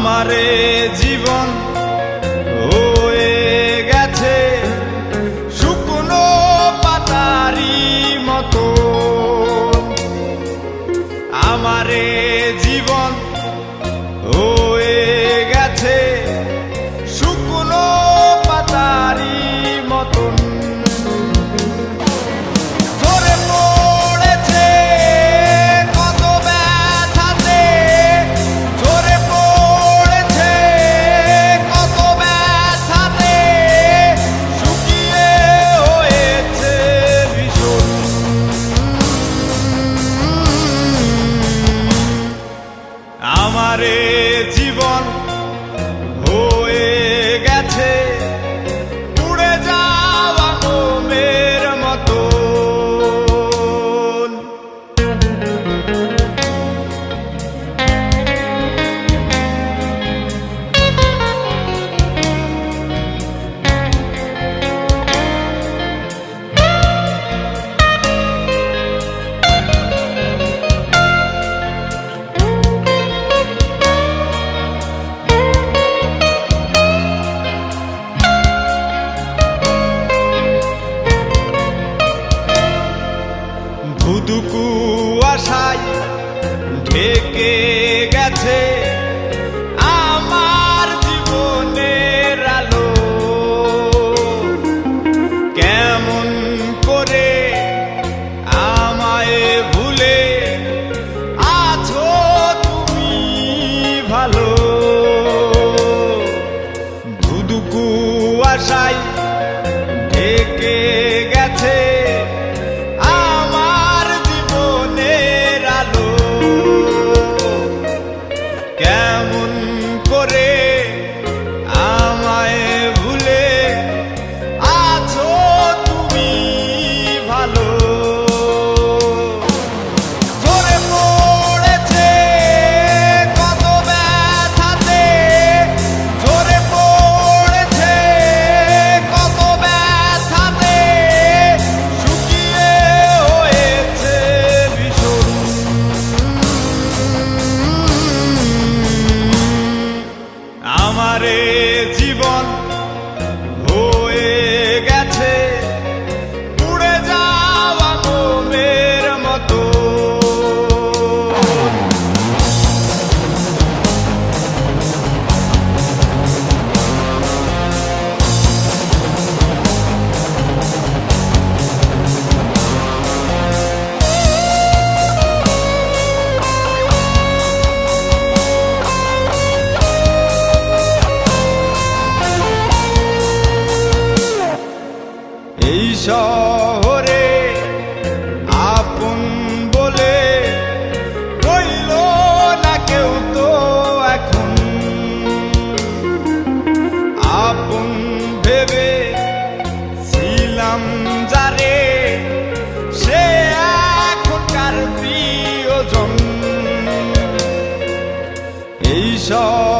আমারে জীবন Hare হুদুকু আশায় ঢেকে গেছে আমার জীবনের আলো। কেমন করে আমায় ভুলে আছো তুমি ভালো। ধুদুকু আশায় you. এই শহরে আপন বলে কইল না কেউ তো এখন। আপন ভেবে ছিলাম যারে, সে এখনকার প্রিয়জন। এই শহর